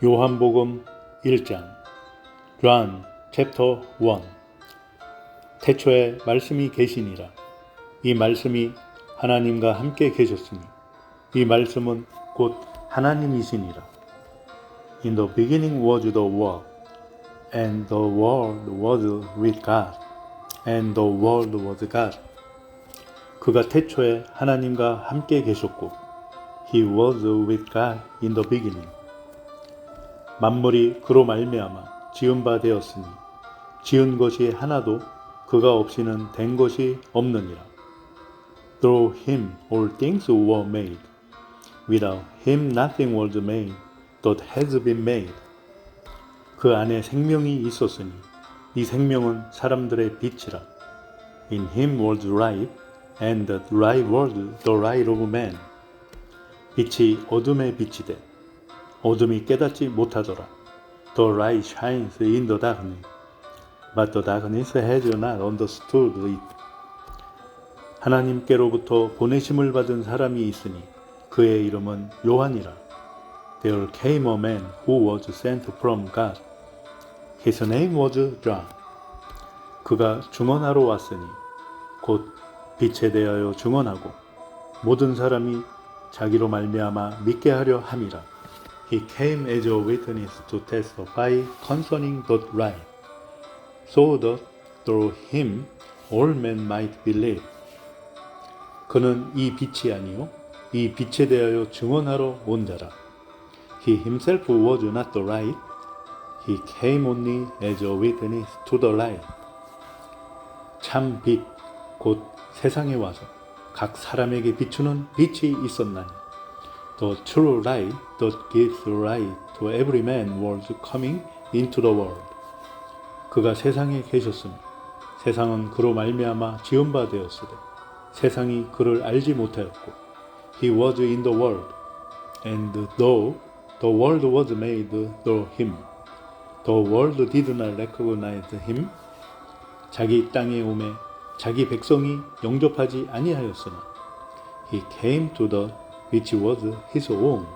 요한복음 1장 John chapter 1 태초에 말씀이 계시니라 이 말씀이 하나님과 함께 계셨으니 이 말씀은 곧 하나님이시니라 In the beginning was the word and the word was with God and the word was God 그가 태초에 하나님과 함께 계셨고 He was with God in the beginning 만물이 그로 말미암아 지은 바 되었으니 지은 것이 하나도 그가 없이는 된 것이 없느니라. Through him all things were made. Without him nothing was made that has been made. 그 안에 생명이 있었으니 이 생명은 사람들의 빛이라. In him was life, and the light was the light of man. 빛이 어둠의 빛이 돼 어둠이 깨닫지 못하더라. The light shines in the darkness, but the darkness has not understood it. 하나님께로부터 보내심을 받은 사람이 있으니 그의 이름은 요한이라. There came a man who was sent from God. His name was John. 그가 증언하러 왔으니 곧 빛에 대하여 증언하고 모든 사람이 자기로 말미암아 믿게 하려 함이라. He came as a witness to testify concerning the light, so that through him all men might believe. 그는 이 빛이 아니요 이 빛에 대하여 증언하러 온 자라. He himself was not the light. He came only as a witness to the light. 참 빛, 곧 세상에 와서 각 사람에게 비추는 빛이 있었나니. The true light that gives light to every man was coming into the world. 그가 세상에 계셨으며 세상은 그로 말미암아 지은 바 되었으되 세상이 그를 알지 못하였고 He was in the world and though the world was made through him the world did not recognize him 자기 땅에 오매 자기 백성이 영접하지 아니하였으나 He came to the which was his own,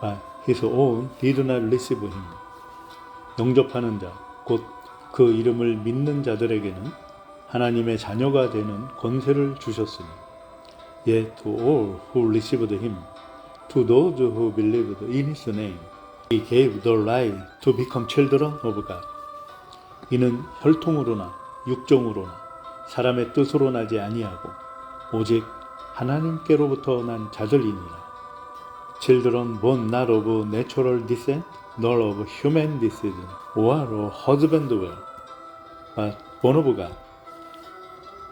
but his own did not receive him. 영접하는 자, 곧 그 이름을 믿는 자들에게는 하나님의 자녀가 되는 권세를 주셨으니, yet to all who received him, to those who believed in his name, he gave the right to become children of God. 이는 혈통으로나 육정으로나 사람의 뜻으로 나지 아니하고 오직 하나님께로부터 난 자들이니라. Children born not of natural descent, nor of human descent, or of husband will, but born of God.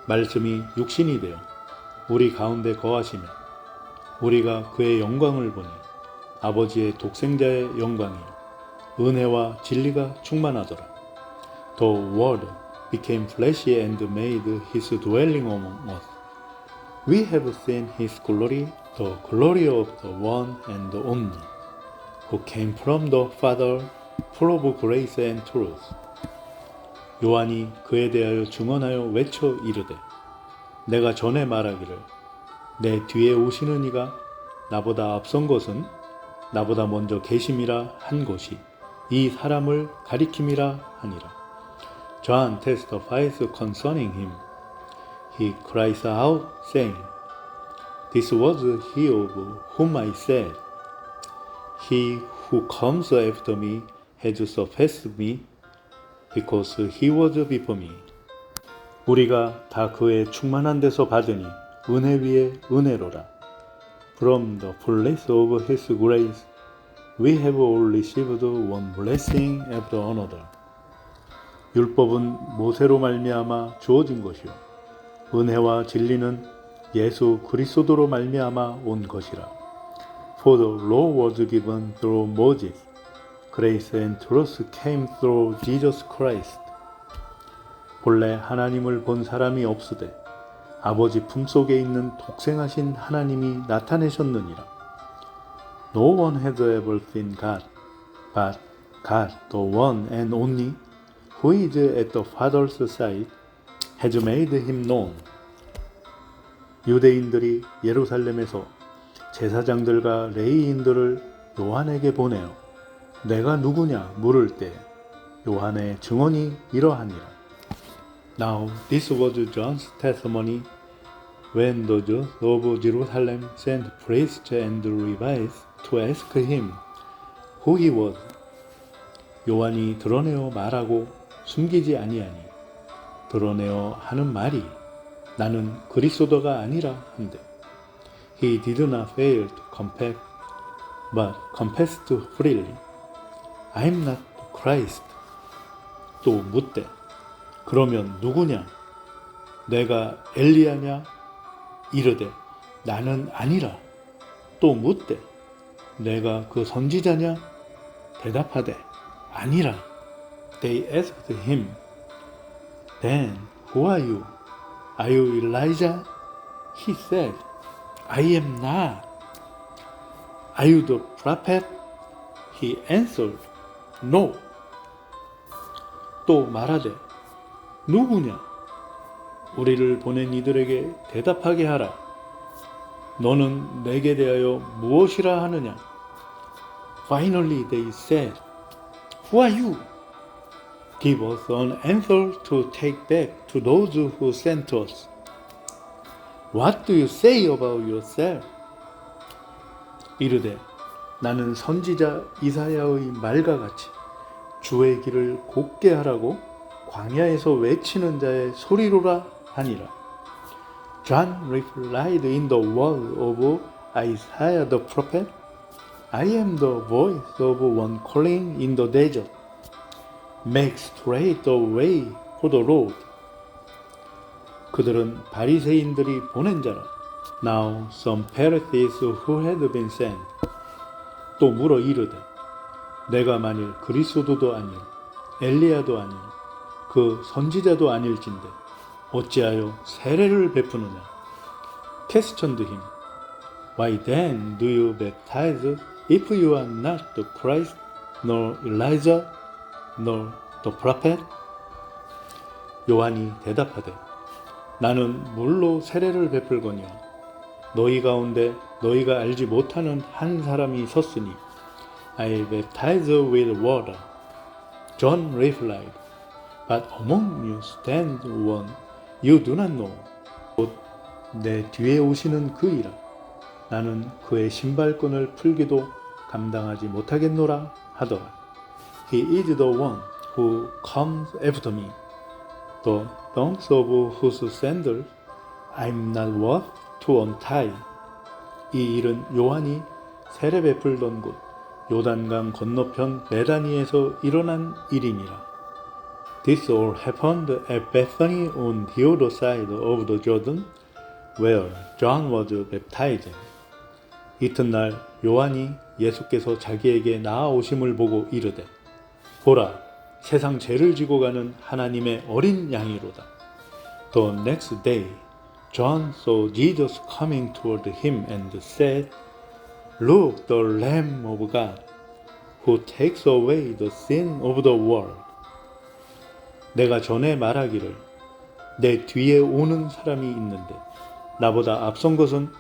말씀이 육신이 되어 우리 가운데 거하시며 우리가 그의 영광을 보니 아버지의 독생자의 영광이요 은혜와 진리가 충만하더라. The Word became flesh and made his dwelling among us. We have seen his glory, the glory of the one and only, who came from the Father, full of grace and truth. 요한이 그에 대하여 증언하여 외쳐 이르되, 내가 전에 말하기를, 내 뒤에 오시는 이가 나보다 앞선 것은 나보다 먼저 계심이라 한 것이 이 사람을 가리킴이라 하니라. John testifies concerning him. He cries out, saying, This was he of whom I said, He who comes after me has surpassed me, because he was before me. 우리가 다 그의 충만한 데서 받으니 은혜 위에 은혜로라. From the fullness of his grace, we have all received one blessing after another. 율법은 모세로 말미암아 주어진 것이요 은혜와 진리는 예수 그리스도로 말미암아 온 것이라. For the law was given through Moses, grace and truth came through Jesus Christ. 본래 하나님을 본 사람이 없으되 아버지 품속에 있는 독생하신 하나님이 나타내셨느니라. No one has ever seen God, but God, the one and only, who is at the Father's side, has made him known. 유대인들이 예루살렘에서 제사장들과 레이인들을 요한에게 보내어 내가 누구냐 물을 때 요한의 증언이 이러하니라. Now this was John's testimony when the Jews of Jerusalem sent priests and Levites to ask him who he was. 요한이 드러내어 말하고 숨기지 아니하니 드러내어 하는 말이 나는 그리스도가 아니라 한데 he did not fail to confess but confessed freely I am not Christ 또 묻되 그러면 누구냐 내가 엘리야냐 이르되 나는 아니라 또 묻되 내가 그 선지자냐 대답하되 아니라 They asked him Then who are you? Are you Elijah? He said I am not. Are you the prophet? He answered No. 또 말하되 누구냐? 우리를 보낸 이들에게 대답하게 하라. 너는 내게 대하여 무엇이라 하느냐? Finally they said, Who are you? Give us an answer to take back to those who sent us. What do you say about yourself? 이르되 나는 선지자 이사야의 말과 같이 주의 길을 곱게 하라고 광야에서 외치는 자의 소리로라 하니라. John replied in the word of Isaiah the prophet, I am the voice of one calling in the desert. Make straight the way for the Lord. 그들은 바리새인들이 보낸 자라. Now some Pharisees who had been sent 또 물어 이르되 내가 만일 그리스도도 아니요 엘리야도 아니요 그 선지자도 아닐진데 어찌하여 세례를 베푸느냐 questioned him Why then do you baptize if you are not the Christ nor Elijah nor the prophet 요한이 대답하되 나는 물로 세례를 베풀거니와 너희 가운데 너희가 알지 못하는 한 사람이 섰으니 I baptize with water. John replied, But among you stands one you do not know. 곧 내 뒤에 오시는 그이라. 나는 그의 신발끈을 풀기도 감당하지 못하겠노라 하더라. He is the one who comes after me, the thongs of whose sandals I am not worth to untie. 이 일은 요한이 세례 베풀던 곳 요단강 건너편 베다니에서 일어난 일이니라. This all happened at Bethany on the other side of the Jordan, where John was baptized. 이튿날 요한이 예수께서 자기에게 나아오심을 보고 이르되 보라 세상 죄를 지고 가는 하나님의 어린 양이로다. The next day John saw Jesus coming toward him and said, Look, the Lamb of God, who takes away the sin of the world. 내가 전에 말하기를 내 뒤에 오는 사람이 있는데 나보다 앞선 것은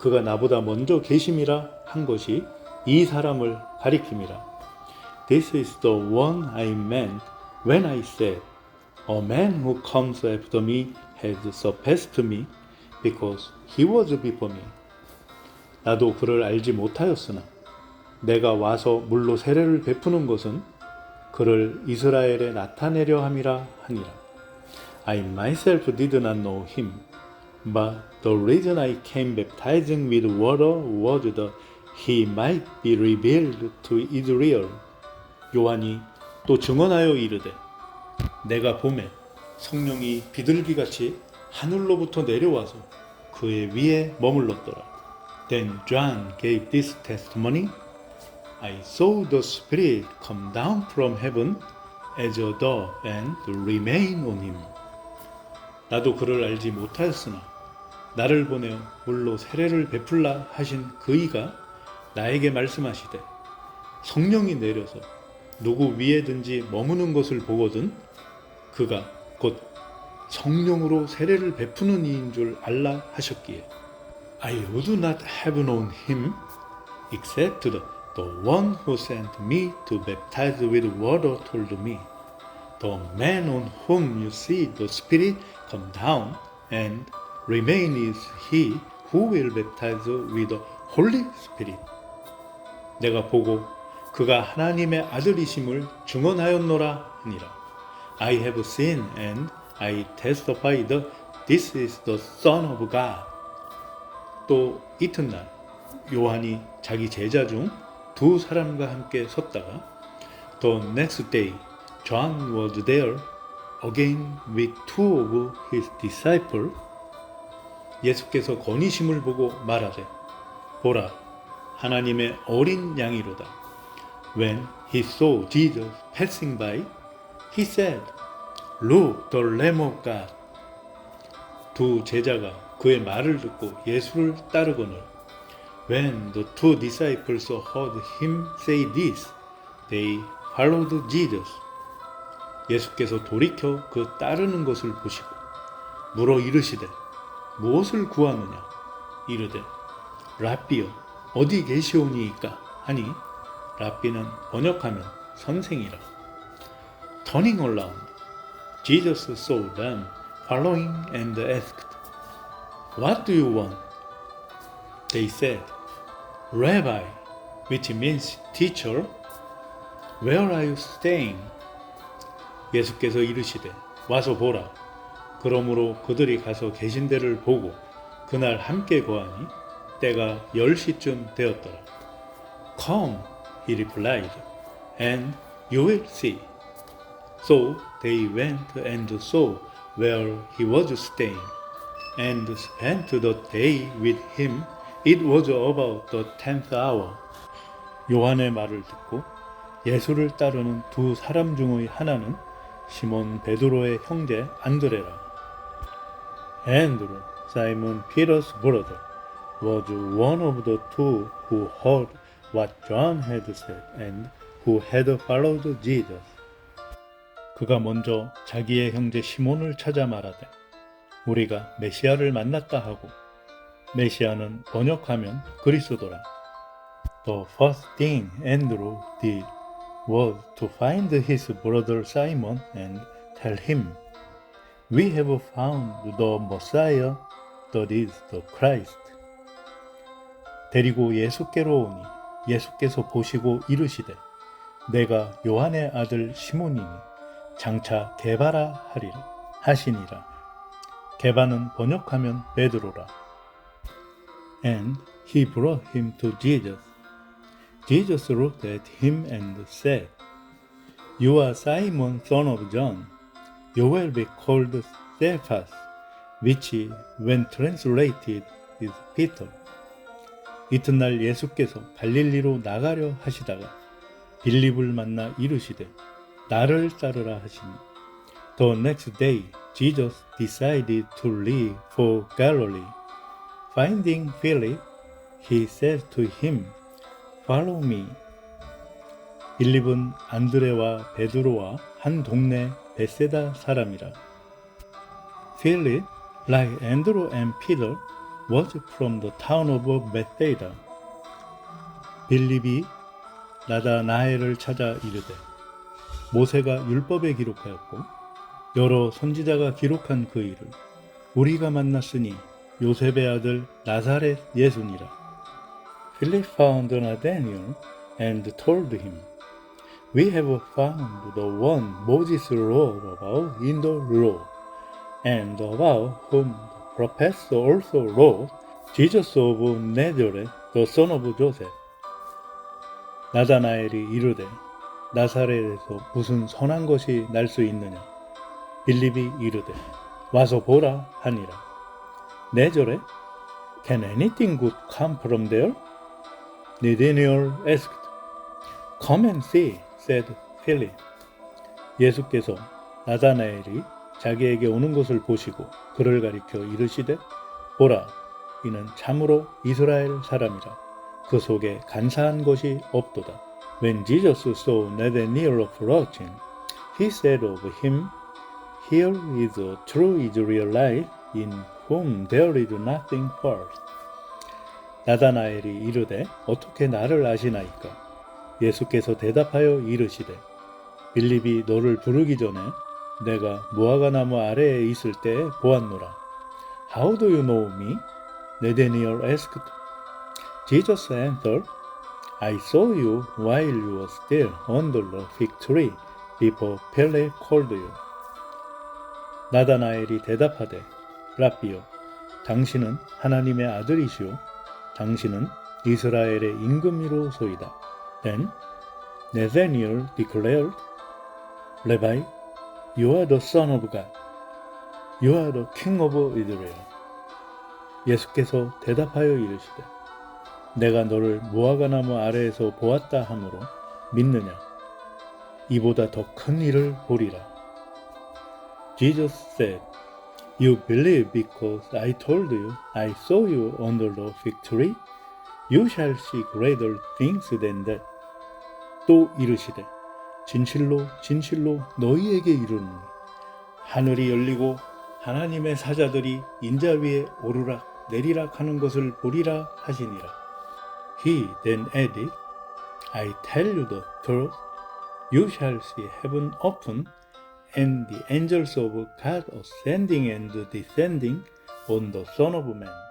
그가 나보다 먼저 계심이라 한 것이 이 사람을 가리킴이라. This is the one I meant when I said, A man who comes after me has surpassed me because he was before me. 나도 그를 알지 못하였으나 내가 와서 물로 세례를 베푸는 것은 그를 이스라엘에 나타내려 함이라 하니라. I myself did not know him, but the reason I came baptizing with water was that he might be revealed to Israel. 요한이 또 증언하여 이르되 내가 봄에 성령이 비둘기같이 하늘로부터 내려와서 그의 위에 머물렀더라. Then John gave this testimony. I saw the Spirit come down from heaven as a dove and remain on him. 나도 그를 알지 못하였으나 나를 보내어 물로 세례를 베풀라 하신 그이가 나에게 말씀하시되 성령이 내려서 누구 위에든지 머무는 것을 보거든 그가 곧 성령으로 세례를 베푸는 이인 줄 알라 하셨기에 I would not have known him except the The one who sent me to baptize with water told me, The man on whom you see the Spirit come down and remain is he who will baptize with the Holy Spirit. 내가 보고 그가 하나님의 아들이심을 증언하였노라 하니라. I have seen and I testify that this is the Son of God. 또 이튿날 요한이 자기 제자 중 두 사람과 함께 섰다가 The next day John was there again with two of his disciples. 예수께서 건의심을 보고 말하되 보라 하나님의 어린 양이로다. When he saw Jesus passing by, he said, Look, the Lamb of God. 두 제자가 그의 말을 듣고 예수를 따르거늘 When the two disciples heard him say this, they followed Jesus. 예수께서 돌이켜 그 따르는 것을 보시고 물어 이르시되 무엇을 구하느냐 이르되 랍비여 어디 계시오니이까 하니 랍비는 번역하면 선생이라 Turning around Jesus saw them following and asked What do you want? They said Rabbi which means teacher Where are you staying? 예수께서 이르시되 와서 보라 그러므로 그들이 가서 계신 데를 보고 그날 함께 거하니 때가 10시쯤 되었더라. Come, he replied, and you will see. So they went and saw where he was staying, and spent the day with him. It was about the tenth hour. 요한의 말을 듣고 예수를 따르는 두 사람 중의 하나는 시몬 베드로의 형제 안드레라. Andrew, Simon Peter's brother, was one of the two who heard what John had said and who had followed Jesus. 그가 먼저 자기의 형제 시몬을 찾아 말하되 우리가 메시아를 만났다 하고 메시아는 번역하면 그리스도라. The first thing Andrew did was to find his brother Simon and tell him, We have found the Messiah, that is the Christ. 데리고 예수께로 오니 예수께서 보시고 이르시되 내가 요한의 아들 시몬이니 장차 게바라 하리라 하시니라. 게바는 번역하면 베드로라. And he brought him to Jesus. Jesus looked at him and said, You are Simon, son of John. You will be called Cephas, which, when translated, is Peter. 이튿날 예수께서 갈릴리로 나가려 하시다가 빌립을 만나 이르시되 나를 따르라 하시니 The next day Jesus decided to leave for Galilee. Finding Philip, he said to him, Follow me. 빌립은 안드레와 베드로와 한 동네 베세다 사람이라. Philip, like Andrew and Peter, was from the town of Bethsaida. 빌립이 나다나엘을 찾아 이르되 모세가 율법에 기록하였고 여러 선지자가 기록한 그 일을 우리가 만났으니 요셉의 아들 나사렛 예수니라. Philip found Nathanael and told him, We have found the one Moses wrote about in the law, and about whom prophets also wrote, Jesus of Nazareth, the son of Joseph. 나다나엘이 이르되 나사렛에서 무슨 선한 것이 날 수 있느냐? 빌립이 이르되 와서 보라 하니라. 네저렛? Can anything good come from there? Nathanael asked. Come and see, said Philip. 예수께서 나다나엘이 자기에게 오는 것을 보시고 그를 가리켜 이르시되 보라 이는 참으로 이스라엘 사람이라 그 속에 간사한 것이 없도다. When Jesus saw Nathanael approaching, he said of him, Here is a true Israelite in whom there is nothing false. 나다나엘이 이르되 어떻게 나를 아시나이까? 예수께서 대답하여 이르시되 빌립이 너를 부르기 전에 내가 무화과 나무 아래에 있을 때에 보았노라. How do you know me? Nathanael asked. Jesus answered, I saw you while you were still under the fig tree before Philip called you. 나다나엘이 대답하되 라비요 당신은 하나님의 아들이시오 당신은 이스라엘의 임금이로소이다. Then Nathanael declared, Rabbi, you are the son of God. You are the king of Israel. 예수께서 대답하여 이르시되 내가 너를 무화과 나무 아래에서 보았다 하므로 믿느냐 이보다 더 큰 일을 보리라. Jesus said, You believe because I told you I saw you under the fig tree? You shall see greater things than that. 또 이르시되 진실로 진실로 너희에게 이르노니 하늘이 열리고 하나님의 사자들이 인자 위에 오르락 내리락 하는 것을 보리라 하시니라. He then added, I tell you the truth, you shall see heaven open and the angels of God ascending and descending on the Son of Man.